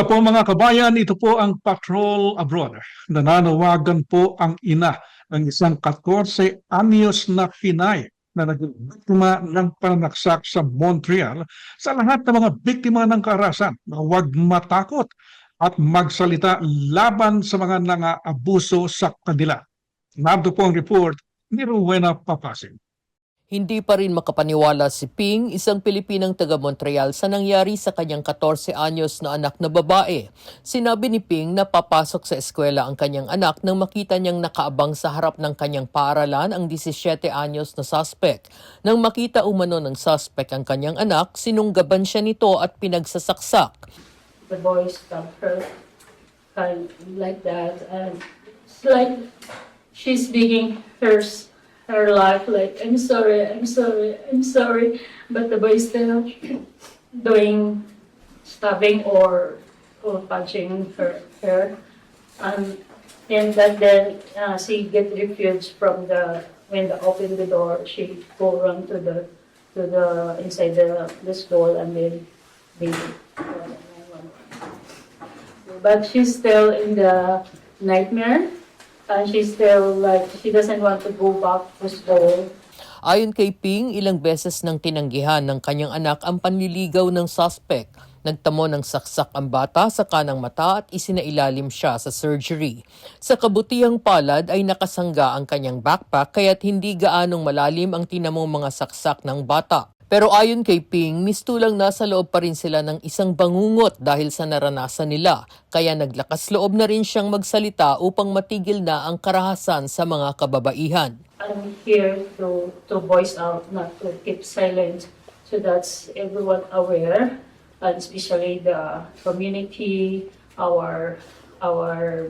Basta po mga kabayan, ito po ang Patrol Abroad. Nananawagan po ang ina ng isang 14 anyos na Pinay na naging biktima ng pananaksak sa Montreal sa lahat ng mga biktima ng karahasan na huwag matakot at magsalita laban sa mga nangaabuso sa kanila. Narito po ang report ni Rowena Papasin. Hindi pa rin makapaniwala si Ping, isang Pilipinang taga Montreal sa nangyari sa kanyang 14 anyos na anak na babae. Sinabi ni Ping na papasok sa eskwela ang kanyang anak nang makita niyang nakaabang sa harap ng kanyang paaralan ang 17 anyos na suspect. Nang makita umano ng suspect ang kanyang anak, sinunggaban siya nito at pinagsasaksak. the boy like that and like she's begging her her life like I'm sorry, I'm sorry, I'm sorry but the boy still doing stabbing or or punching her her. And that then uh, she get refuge from the when they open the door she go run to the to the inside the the stall and then they but she's still in the nightmare and she's still like she doesn't want to go back to school Ayon kay Ping, ilang beses nang tinanggihan ng kanyang anak ang panliligaw ng suspect. Nagtamo ng saksak ang bata sa kanang mata at isinailalim siya sa surgery. Sa kabutihang palad ay nakasangga ang kanyang backpack kaya't hindi gaanong malalim ang tinamong mga saksak ng bata. Pero ayon kay Ping, mistulang nasa loob pa rin sila ng isang bangungot dahil sa naranasan nila. Kaya naglakas loob na rin siyang magsalita upang matigil na ang karahasan sa mga kababaihan. i'm here to to voice out not to keep silent so that's everyone aware and especially the community our our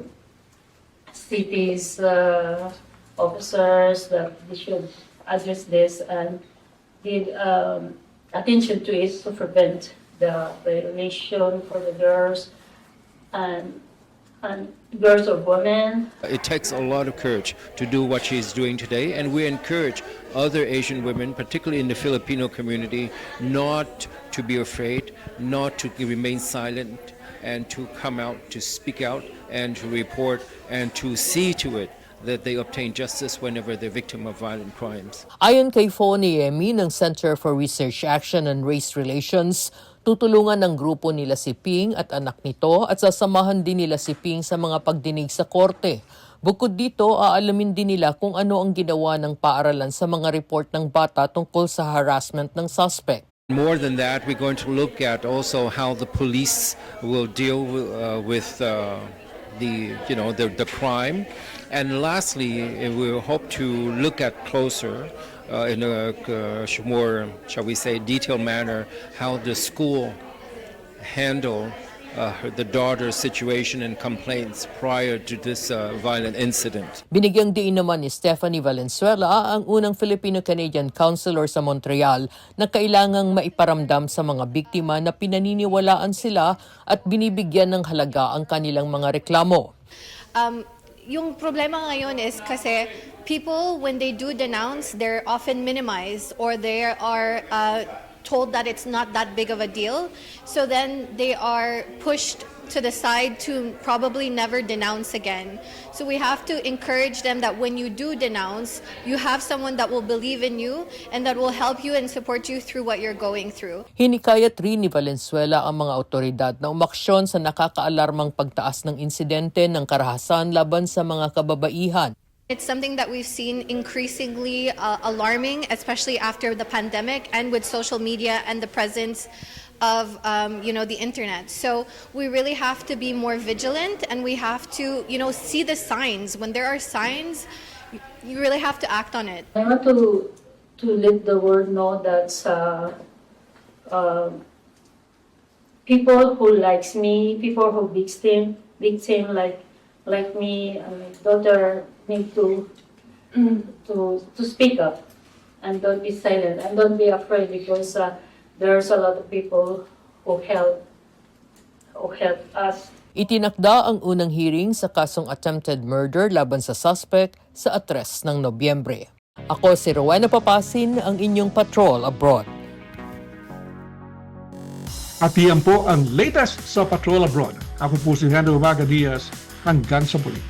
cities uh, officers that they should address this and give um, attention to it to prevent the violation for the girls and and girls or women. It takes a lot of courage to do what she's doing today, and we encourage other Asian women, particularly in the Filipino community, not to be afraid, not to remain silent, and to come out, to speak out, and to report, and to see to it that they obtain justice whenever they're victim of violent crimes. Ayon kay Foni Emi ng Center for Research Action and Race Relations, tutulungan ng grupo nila si Ping at anak nito at sasamahan din nila si Ping sa mga pagdinig sa korte. Bukod dito, aalamin din nila kung ano ang ginawa ng paaralan sa mga report ng bata tungkol sa harassment ng suspect. More than that, we're going to look at also how the police will deal uh, with uh, the you know the, the crime, and lastly, uh, we hope to look at closer uh, in a uh, more shall we say detailed manner how the school handle uh, the daughter's situation and complaints prior to this uh, violent incident. Binigyang diin naman ni Stephanie Valenzuela, ang unang Filipino-Canadian counselor sa Montreal, na kailangang maiparamdam sa mga biktima na pinaniniwalaan sila at binibigyan ng halaga ang kanilang mga reklamo. Um, yung problema ngayon is kasi people, when they do denounce, they're often minimized or they are uh, told that it's not that big of a deal. So then they are pushed to the side to probably never denounce again. So we have to encourage them that when you do denounce, you have someone that will believe in you and that will help you and support you through what you're going through. Hinikayat rin ni Valenzuela ang mga otoridad na umaksyon sa nakakaalarmang pagtaas ng insidente ng karahasan laban sa mga kababaihan. It's something that we've seen increasingly uh, alarming, especially after the pandemic and with social media and the presence of um, you know the internet. So we really have to be more vigilant, and we have to you know see the signs. When there are signs, you- really have to act on it. I want to to let the world know that uh, um, people who likes me, people who victim victim like like me and my daughter need to to to speak up and don't be silent and don't be afraid because uh, there's a lot of people who help who help us Itinakda ang unang hearing sa kasong attempted murder laban sa suspect sa atres ng Nobyembre. Ako si Rowena Papasin, ang inyong patrol abroad. At iyan po ang latest sa Patrol Abroad. Ako po si Henry Umaga Diaz. να την πολύ.